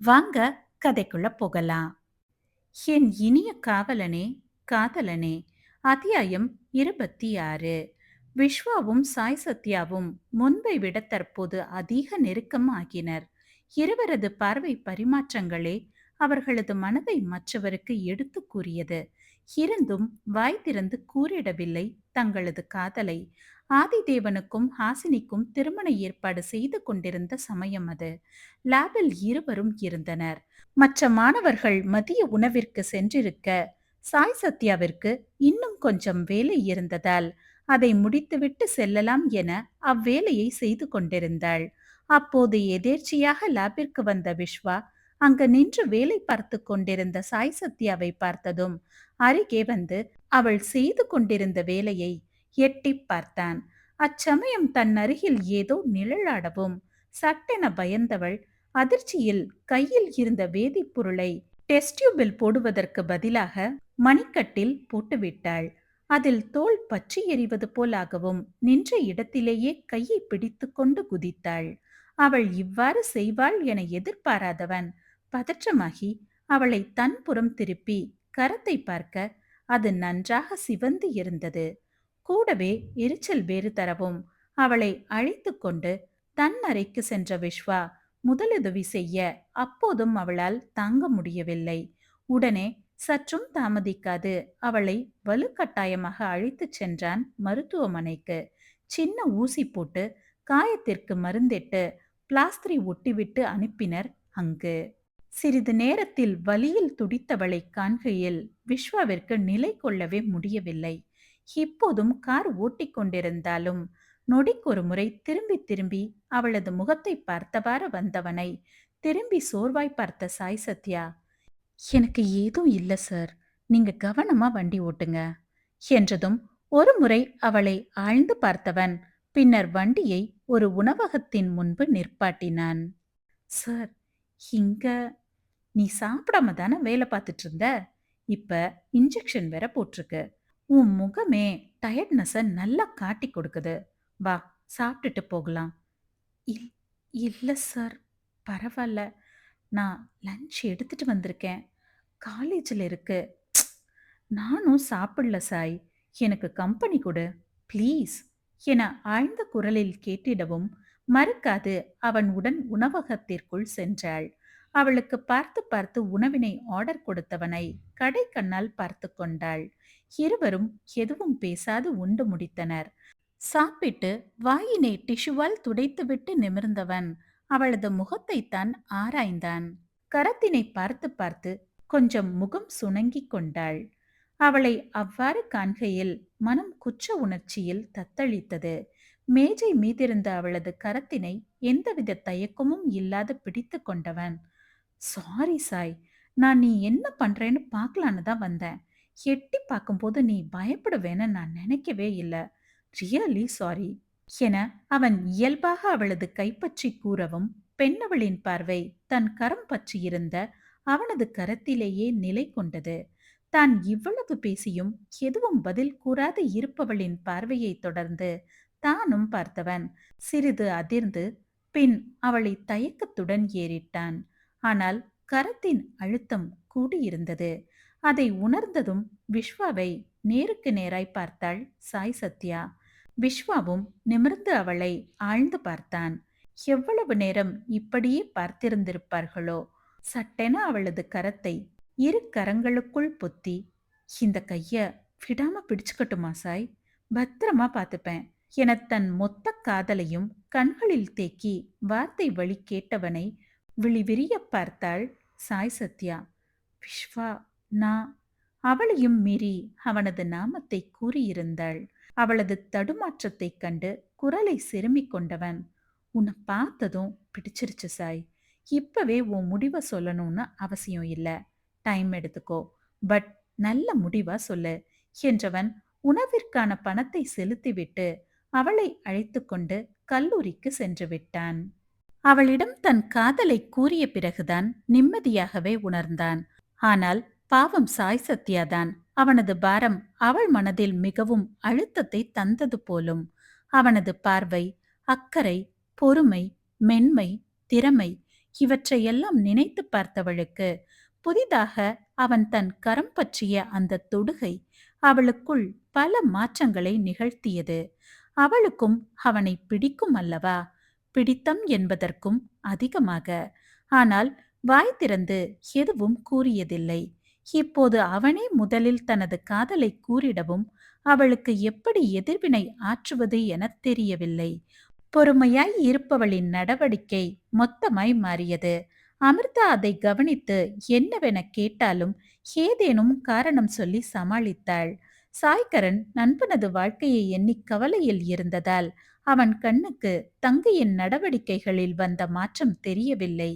வாங்க கதைக்குள்ள போகலாம். என் இனிய காவலனே காதலனே அத்தியாயம் இருபத்தி ஆறு விஸ்வாவும் சாய் சத்யாவும் முன்பை விட தற்போது அதிக நெருக்கம் ஆகினர். இருவரது பார்வை பரிமாற்றங்களே அவர்களது மனதை மற்றவருக்கு எடுத்து கூறியது. இருந்தும் வாய் திறந்து கூறிடவில்லை தங்களது காதலை. ஆதிதேவனுக்கும் ஹாசினிக்கும் திருமண ஏற்பாடு செய்து கொண்டிருந்த சமயம் அது. லேபில் இருவரும் இருந்தனர். மற்ற மாணவர்கள் மதிய உணவிற்கு சென்றிருக்க சாய் சத்யாவிற்கு இன்னும் கொஞ்சம் வேலை இருந்ததால் அதை முடித்துவிட்டு செல்லலாம் என அவ்வேலையை செய்து கொண்டிருந்தாள். அப்போது எதேர்ச்சியாக லேபிற்கு வந்த விஸ்வா அங்கு நின்று வேலை பார்த்து கொண்டிருந்த சாய் சத்யாவை பார்த்ததும் அருகே வந்து அவள் செய்து கொண்டிருந்த வேலையை எட்டி பார்த்தான். அச்சமயம் தன் அருகில் ஏதோ நிழலாடவும் சட்டென பயந்தவள் அதிர்ச்சியில் கையில் இருந்த வேதிப்பொருளை டெஸ்டியூபில் போடுவதற்கு பதிலாக மணிக்கட்டில் போட்டுவிட்டாள். அதில் தோல் பற்றி எறிவது போலாகவும் நின்ற இடத்திலேயே கையை பிடித்து கொண்டு குதித்தாள். அவள் இவ்வாறு செய்வாள் என எதிர்பாராதவன் பதற்றமாகி அவளை தன்புறம் திருப்பி கரத்தை பார்க்க அது நன்றாக சிவந்து இருந்தது. கூடவே எரிச்சல் வேறு தரவும் அவளை அழைத்து கொண்டு தன் அறைக்கு சென்ற விஸ்வா முதலுதவி செய்ய அப்போதும் அவளால் தாங்க முடியவில்லை. உடனே சற்றும் தாமதிக்காது அவளை வலுக்கட்டாயமாக அழைத்துச் சென்றான் மருத்துவமனைக்கு. சின்ன ஊசி போட்டு காயத்திற்கு மருந்திட்டு பிளாஸ்திரி ஒட்டிவிட்டு அனுப்பினர் அங்கு. சிறிது நேரத்தில் வலியில் துடித்தவளை காண்கையில் விஸ்வாவிற்கு நிலை கொள்ளவே முடியவில்லை. இப்போதும் கார் ஓட்டிக்கொண்டிருந்தாலும் நொடிக்கொரு முறை திரும்பி திரும்பி அவளது முகத்தை பார்த்தவாறு வந்தவனை திரும்பி சோர்வாய் பார்த்த சாய் சத்யா எனக்கு ஏதும் இல்லை சார். நீங்க கவனமா வண்டி ஓட்டுங்க. என்றதும் ஒரு முறை அவளை ஆழ்ந்து பார்த்தவன் பின்னர் வண்டியை ஒரு உணவகத்தின் முன்பு நிற்பாட்டினான். சார் இங்க நீ சாப்பிடாம தானே வேலை பார்த்துட்டு இருந்த? இப்ப இன்ஜெக்ஷன் வேற போட்டிருக்கு. உன் முகமே டயர்ட்னஸை நல்லா காட்டி கொடுக்குது. வா சாப்பிட்டுட்டு போகலாம். இல் இல்லை சார் பரவாயில்ல நான் லஞ்ச் எடுத்துட்டு வந்திருக்கேன். காலேஜில் இருக்கு. நானும் சாப்பிடல சாய். எனக்கு கம்பெனி கொடு. ப்ளீஸ் என ஆழ்ந்த குரலில் கேட்டிடவும் மறுக்காது அவன் உடன் உணவகத்திற்குள் சென்றாள். அவளுக்கு பார்த்து பார்த்து உணவினை ஆர்டர் கொடுத்தவனை கடை கண்ணால் பார்த்து கொண்டாள். இருவரும் எதுவும் பேசாது உண்டு முடித்தனர். சாப்பிட்டு வாயினை டிஷுவால் துடைத்துவிட்டு நிமிர்ந்தவன் அவளது முகத்தைத்தான் ஆராய்ந்தான். கரத்தினை பார்த்து பார்த்து கொஞ்சம் முகம் சுணங்கிக் கொண்டாள். அவளை அவ்வாறு காண்கையில் மனம் குற்ற உணர்ச்சியில் தத்தளித்தது. மேஜை மீதிருந்த அவளது கரத்தினை எந்தவித தயக்கமும் இல்லாது பிடித்து கொண்டவன் சாரி சாய் நான் நீ என்ன பண்ணுறேன்னு பார்க்கலான்னு தான் வந்தேன். எட்டி பார்க்கும்போது நீ பயப்படுவேன்னு நான் நினைக்கவே இல்லை. ரியலி சாரி என அவன் இயல்பாக அவளது கைப்பற்றி கூறவும் பெண்ணவளின் பார்வை தன் கரம் பற்றியிருந்த அவனது கரத்திலேயே நிலை கொண்டது. தான் இவ்வளவு பேசியும் எதுவும் பதில் கூறாது இருப்பவளின் பார்வையை தொடர்ந்து தானும் பார்த்தவன். சிறிது அதிர்ந்து பின் அவளை தயக்கத்துடன் ஏறிட்டான். ஆனால் கரத்தின் அழுத்தம் கூடியிருந்தது. அதை உணர்ந்ததும் விஸ்வாவை நேருக்கு நேராய் பார்த்தாள் சாய் சத்யா. விஸ்வாவும் நிமிர்ந்து அவளை ஆழ்ந்து பார்த்தான். எவ்வளவு நேரம் இப்படியே பார்த்திருந்திருப்பார்களோ? சட்டென அவளது கரத்தை இரு கரங்களுக்குள் பொத்தி இந்த கைய விடாம பிடிச்சுக்கட்டுமா சாய்? பத்திரமா பார்த்துப்பேன் என தன் மொத்த காதலையும் கண்களில் தேக்கி வார்த்தை வழி கேட்டவனை விழிவிரிய பார்த்தாள் சாய் சத்யா விஸ்வா நான் அவளையும் மீறி அவனது நாமத்தை கூறியிருந்தாள். அவளது தடுமாற்றத்தைக் கண்டு குரலை செருமிக் கொண்டவன் உன்னை பார்த்ததும் பிடிச்சிருச்சு சாய். இப்பவே உன் முடிவை சொல்லணும்னு அவசியம் இல்லை. டைம் எடுத்துக்கோ. பட் நல்ல முடிவா சொல்லு என்றவன் உணவிற்கான பணத்தை செலுத்திவிட்டு அவளை அழைத்துக்கொண்டு கல்லூரிக்கு சென்று விட்டான். அவளிடம் தன் காதலை கூறிய பிறகுதான் நிம்மதியாகவே உணர்ந்தான். ஆனால் பாவம் சாய் சத்யாதான் அவனது பாரம் அவள் மனதில் மிகவும் அழுத்தத்தை தந்தது போலும். அவனது பார்வை அக்கறை பொறுமை மென்மை திறமை இவற்றையெல்லாம் நினைத்து பார்த்தவளுக்கு புதிதாக அவன் தன் கரம் பற்றிய அந்த தொடுகை அவளுக்குள் பல மாற்றங்களை நிகழ்த்தியது. அவளுக்கும் அவனை பிடிக்கும் அல்லவா? பிடித்தம் என்பதற்கும் அதிகமாக. ஆனால் வாய் திறந்து எதுவும் கூறியதில்லை. இப்போது அவனே முதலில் தனது காதலை கூறிடவும் அவளுக்கு எப்படி எதிர்வினை ஆற்றுவது என தெரியவில்லை. பொறுமையாய் இருப்பவளின் நடவடிக்கை மொத்தமாய் மாறியது. அமிர்தா அதை கவனித்து என்னவென கேட்டாலும் ஏதேனும் காரணம் சொல்லி சமாளித்தாள். சாய்கரன் நண்பனது வாழ்க்கையை எண்ணி கவலையில் இருந்ததால் அவன் கண்ணுக்கு தங்கையின் நடவடிக்கைகளில் வந்த மாற்றம் தெரியவில்லை.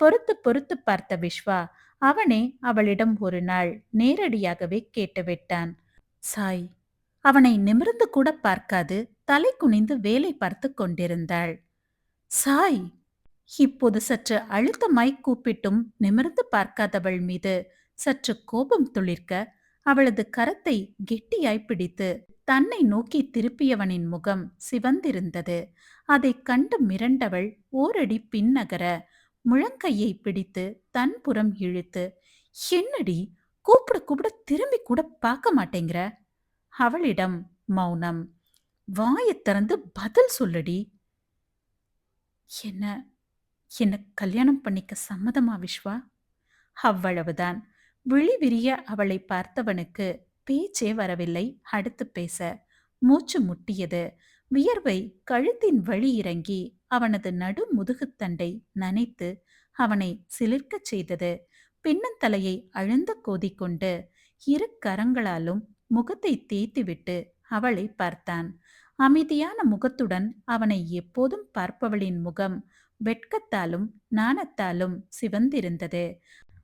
பொறுத்து பொறுத்து பார்த்த விஸ்வா அவனே அவளிடம் ஒரு நாள் நேரடியாகவே கேட்டுவிட்டான் சாய் அவனை நிமிர்ந்து கூட பார்க்காது தலை குனிந்து வேலை பார்த்து கொண்டிருந்தாள். சாய்! இப்போது சற்று அழுத்தமாய் கூப்பிட்டும் நிமிர்ந்து பார்க்காதவள் மீது சற்று கோபம் துளிர்க்க அவளது கரத்தை கெட்டியாய் பிடித்து தன்னை நோக்கி திருப்பியவனின் முகம் சிவந்திருந்தது. அதைக் கண்டு மிரண்டவள் ஓரடி பின்னகர முழங்கையை பிடித்து தன் புறம் இழுத்து என்னடி? கூப்பிட கூப்பிட திரும்பி கூட பார்க்க மாட்டேங்கிற? அவளிடம் மௌனம் வாயைத் திறந்து பதில் சொல்லுடி. என்ன? என்ன கல்யாணம் பண்ணிக்க சம்மதமா விஸ்வா அவ்வளவுதான். விழி விரிய அவளை பார்த்தவனுக்கு பேச்சே வரவில்லை. அடுத்து பேச மூச்சு முட்டியது. வியர்வை கழுத்தின் வழி இறங்கி அவனது நடு முதுகுத்தண்டை நனைத்து அவனை சிலிர்க்கச் செய்தது. பின்னந்தலையை அழுந்த கோதிக்கொண்டு இரு கரங்களாலும் முகத்தை தேய்த்துவிட்டு அவளை பார்த்தான். அமைதியான முகத்துடன் அவனை எப்போதும் பார்ப்பவளின் முகம் வெட்கத்தாலும் நாணத்தாலும் சிவந்திருந்தது.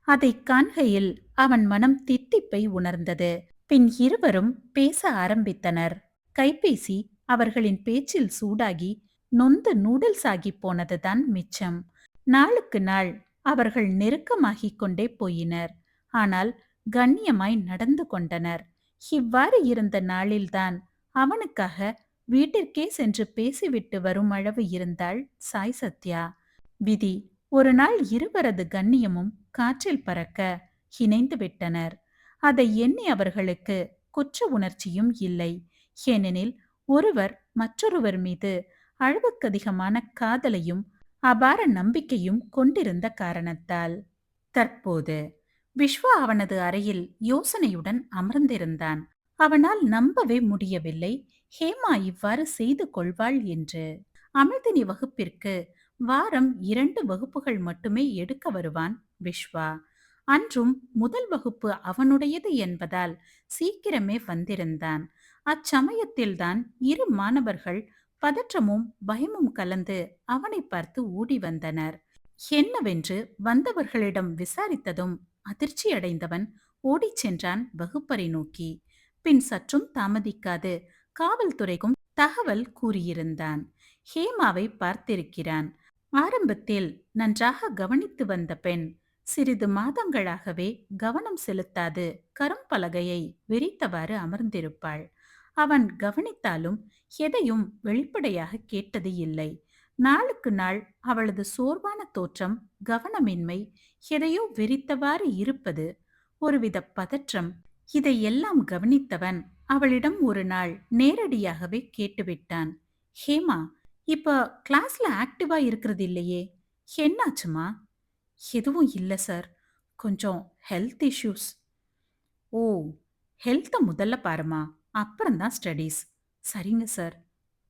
அதை காண்கையில் அவன் மனம் தித்திப்பை உணர்ந்தது. பின் இருவரும் பேச ஆரம்பித்தனர். கைபேசி அவர்களின் பேச்சில் சூடாகி நொந்து நூடுல்ஸ் ஆகி போனதுதான் மிச்சம். நாளுக்கு நாள் அவர்கள் நெருக்கமாகிக் கொண்டே போயினர். ஆனால் கண்ணியமாய் நடந்து கொண்டனர். இவ்வாறு இருந்த நாளில்தான் அவனுக்காக வீட்டிற்கே சென்று பேசிவிட்டு வரும் அளவு இருந்தாள் சாய் சத்யா. விதி ஒரு நாள் இருவரது கண்ணியமும் காற்றில் பறக்க இணைந்து விட்டனர். அதை எண்ணி அவர்களுக்கு குற்ற உணர்ச்சியும் இல்லை. ஏனெனில் ஒருவர் மற்றொருவர் மீது அளவுக்கதிகமான காதலையும் அபார நம்பிக்கையும் கொண்டிருந்த காரணத்தால். தற்போது விஸ்வா அவனது அறையில் யோசனையுடன் அமர்ந்திருந்தான். அவனால் நம்பவே முடியவில்லை. ஹேமா இவ்வாறு செய்து கொள்வாள் என்று. அமிர்தினி வகுப்பிற்கு வாரம் இரண்டு வகுப்புகள் மட்டுமே எடுக்க வருவான் விஸ்வா அன்றும் முதல் வகுப்பு அவனுடையது என்பதால் சீக்கிரமே வந்திருந்தான். அச்சமயத்தில்தான் இரு மாணவர்கள் பதற்றமும் பயமும் கலந்து அவனை பார்த்து ஓடி வந்தனர். என்னவென்று வந்தவர்களிடம் விசாரித்ததும் அதிர்ச்சி அடைந்தவன் ஓடிச் சென்றான் வகுப்பறை நோக்கி. பின் சற்றும் தாமதிக்காது காவல்துறைக்கும் தகவல் கூறியிருந்தான். ஹேமாவை பார்த்திருக்கிறான். ஆரம்பத்தில் நன்றாக கவனித்து வந்த பெண் சிறிது மாதங்களாகவே கவனம் செலுத்தாது கரும்பலகையை விரித்தவாறு அமர்ந்திருப்பாள். அவன் கவனித்தாலும் எதையும் வெளிப்படையாக கேட்டது இல்லை. நாளுக்கு நாள் அவளது சோர்வான தோற்றம் கவனமின்மை எதையோ விரித்தவாறு இருப்பது ஒருவித பதற்றம் இதையெல்லாம் கவனித்தவன் அவளிடம் ஒரு நாள் நேரடியாகவே கேட்டுவிட்டான். ஹேமா இப்ப கிளாஸ்ல ஆக்டிவா இருக்கிறது இல்லையே? என்னாச்சுமா? எதுவும் இல்லை சார் கொஞ்சம் ஹெல்த் இஷ்யூஸ் ஓ ஹெல்த்தை முதல்ல பாருமா. அப்புறம்தான் ஸ்டடீஸ் சரிங்க சார்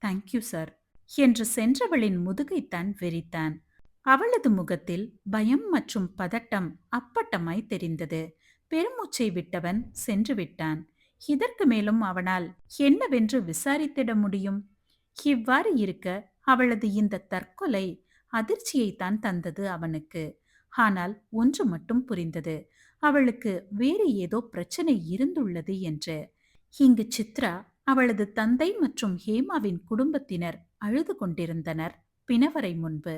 தேங்க்யூ சார் என்று சென்றவளின் முதுகைத்தான் வெறித்தான். அவளது முகத்தில் பயம் மற்றும் பதட்டம் அப்பட்டமாய் தெரிந்தது. பெருமூச்சை விட்டவன் சென்று விட்டான். இதற்கு மேலும் அவனால் என்னவென்று விசாரித்திட முடியும்? இவ்வாறு இருக்க அவளது இந்த தற்கொலை அதிர்ச்சியைத்தான் தந்தது அவனுக்கு. ஆனால் ஒன்று மட்டும் புரிந்தது. அவளுக்கு வேறு ஏதோ பிரச்சனை இருந்துள்ளது என்று. இங்கு சித்ரா அவளது தந்தை மற்றும் ஹேமாவின் குடும்பத்தினர் அழுது கொண்டிருந்தனர். பிணவரை முன்பு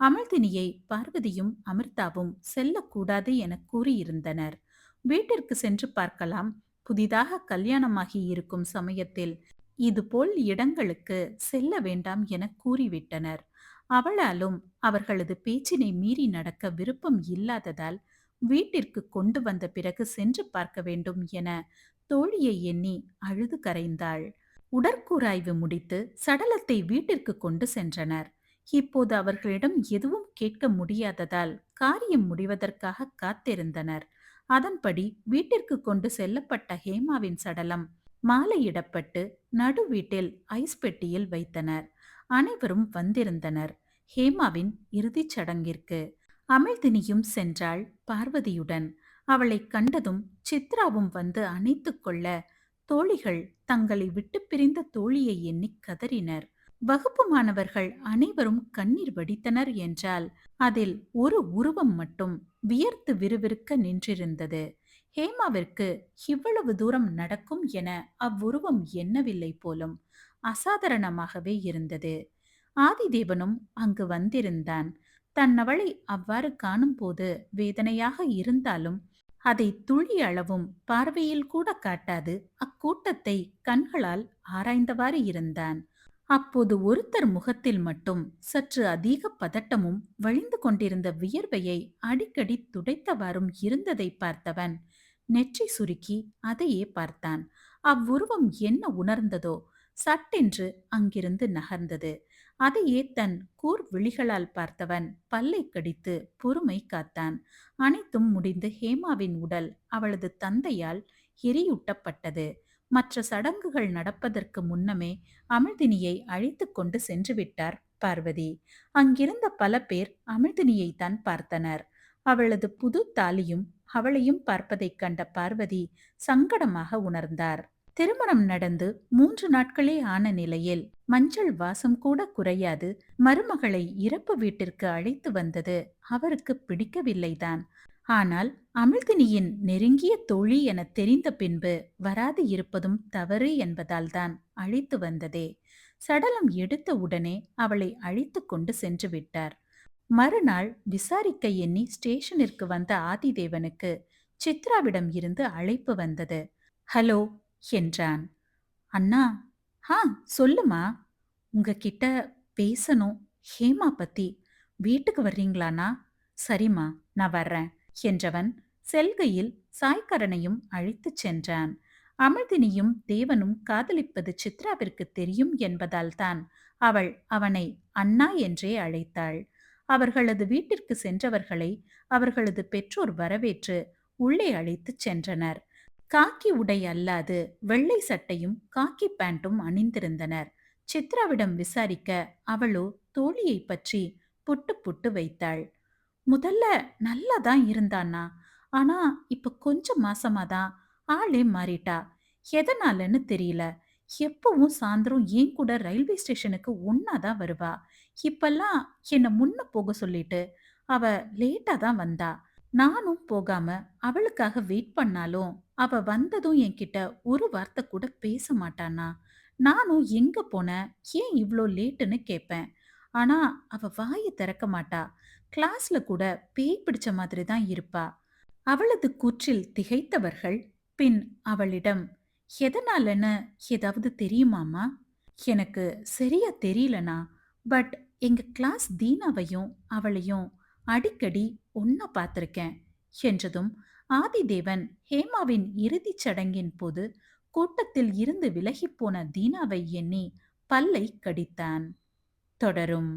அமிர்தினியை பார்வதியும் அமிர்தாவும் செல்லக்கூடாது என கூறியிருந்தனர். வீட்டிற்கு சென்று பார்க்கலாம். புதிதாக கல்யாணமாகி இருக்கும் சமயத்தில் இதுபோல் இடங்களுக்கு செல்ல வேண்டாம் என கூறிவிட்டனர். அவளாலும் அவர்களது பேச்சினை மீறி நடக்க விருப்பம் இல்லாததால் வீட்டிற்கு கொண்டு வந்த பிறகு சென்று பார்க்க வேண்டும் என தோழியை எண்ணி அழுது கரைந்தாள். உடற்கூராய்வு முடித்து சடலத்தை வீட்டிற்கு கொண்டு சென்றனர். இப்போது அவர்களிடம் எதுவும் கேட்க முடியாததால் காரியம் முடிவதற்காக காத்திருந்தனர். அதன்படி வீட்டிற்கு கொண்டு செல்லப்பட்ட ஹேமாவின் சடலம் மாலையிடப்பட்டு நடு வீட்டில் ஐஸ் பெட்டியில் வைத்தனர். அனைவரும் வந்திருந்தனர். ஹேமாவின் இறுதிச் சடங்கிற்கு அமிழ்தினியும் சென்றாள் பார்வதியுடன். அவளைக் கண்டதும் சித்ராவும் வந்து அணைத்து கொள்ள தோழிகள் தங்களை விட்டு பிரிந்த தோழியை எண்ணி கதறினர். வகுப்பு மாணவர்கள் அனைவரும் கண்ணீர் வடித்தனர் என்றால் அதில் ஒரு உருவம் மட்டும் வியர்த்து விறுவிறுக்க நின்றிருந்தது. ஹேமாவிற்கு இவ்வளவு தூரம் நடக்கும் என அவ்வுருவம் எண்ணவில்லை போலும் அசாதாரணமாகவே இருந்தது. ஆதிதேவனும் அங்கு வந்திருந்தான். தன்னவளை அவ்வாறு காணும்போது வேதனையாக இருந்தாலும் அதை துளி அளவும் பார்வையில் கூட காட்டாது அக்கூட்டத்தை கண்களால் ஆராய்ந்தவாறு இருந்தான். அப்போது ஒருத்தர் முகத்தில் மட்டும் சற்று அதிக பதட்டமும் வழிந்து கொண்டிருந்த வியர்வையை அடிக்கடி துடைத்தவாறும் இருந்ததை பார்த்தவன் நெற்றி சுருக்கி அதையே பார்த்தான். அவ்வுருவம் என்ன உணர்ந்ததோ சட்டென்று அங்கிருந்து நகர்ந்தது. அதையே தன் கூர் விழிகளால் பார்த்தவன் பல்லை கடித்து பொறுமை காத்தான். அனைத்தும் முடிந்து ஹேமாவின் உடல் அவளது தந்தையால் எரியூட்டப்பட்டது. மற்ற சடங்குகள் நடப்பதற்கு முன்னமே அமிழ்தினியை அழைத்து கொண்டு சென்று விட்டார் பார்வதி. அங்கிருந்த பல பேர் அமிழ்தினியை தான் பார்த்தனர். அவளது புது தாலியும் அவளையும் பார்ப்பதைக் கண்ட பார்வதி சங்கடமாக உணர்ந்தார். திருமணம் நடந்து மூன்று நாட்களே ஆன நிலையில் மஞ்சள் வாசம் கூட குறையாது. மருமகளை இறப்பு வீட்டிற்கு அழைத்து வந்தது அவருக்கு பிடிக்கவில்லைதான். ஆனால் அமிழ்தினியின் நெருங்கிய தோழி என தெரிந்த பின்பு வராது இருப்பதும் தவறு என்பதால்தான் அழைத்து வந்ததே. சடலம் எடுத்த உடனே அவளை அழைத்து கொண்டு சென்று விட்டார். மறுநாள் விசாரிக்க எண்ணி ஸ்டேஷனிற்கு வந்த ஆதிதேவனுக்கு சித்ராவிடம் இருந்து அழைப்பு வந்தது. ஹலோ என்றான். அண்ணா ஆ சொல்லுமா. உங்ககிட்ட பேசணும். ஹேமா பத்தி. வீட்டுக்கு வர்றீங்களாண்ணா? சரிம்மா நான் வர்றேன் என்றவன் செல்கையில் சாய்கரனையும் அழைத்துச் சென்றான். அமிர்தினியும் தேவனும் காதலிப்பது சித்ராவிற்கு தெரியும் என்பதால் தான் அவள் அவனை அண்ணா என்றே அழைத்தாள். அவர்களது வீட்டிற்கு சென்றவர்களை அவர்களது பெற்றோர் வரவேற்று உள்ளே அழைத்துச் சென்றனர். காக்கி உடை அல்லாது வெள்ளை சட்டையும் காக்கி பேண்ட்டும் அணிந்திருந்தனர். சித்ராவிடம் விசாரிக்க அவளோ தோழியை பற்றி புட்டு புட்டு வைத்தாள். முதல்ல நல்லா தான் இருந்தானா ஆனா இப்ப கொஞ்சம் மாசமாதான் ஆளே மாறிட்டா. எதனாலன்னு தெரியல. எப்பவும் சாயந்தரம் ஏன் கூட ரயில்வே ஸ்டேஷனுக்கு ஒன்னாதான் வருவா. இப்பெல்லாம் என்ன முன்ன போக சொல்லிட்டு அவ லேட்டா தான் வந்தா. நானும் போகாம அவளுக்காக வெயிட் பண்ணாலும் அவ வந்ததும் என்கிட்ட ஒரு வார்த்தை கூட பேச மாட்டானா? நானும் எங்க போன ஏன் இவ்வளோ லேட்டுன்னு கேட்பேன் ஆனா அவ வாயை திறக்க மாட்டா. கிளாஸ்ல கூட பேய் பிடிச்ச மாதிரி தான் இருப்பா. அவளது கூற்றில் திகைத்தவர்கள் பின் அவளிடம் எதனாலன்னு ஏதாவது தெரியுமாமா எனக்கு சரியா தெரியலனா பட் எங்க கிளாஸ் தீனாவையும் அவளையும் அடிக்கடி ஒன்னா பார்த்துருக்கேன் என்றதும் ஆதிதேவன் ஹேமாவின் இறுதிச் சடங்கின் போது கூட்டத்தில் இருந்து விலகிப்போன தீனாவை எண்ணி பல்லை கடித்தான். தொடரும்.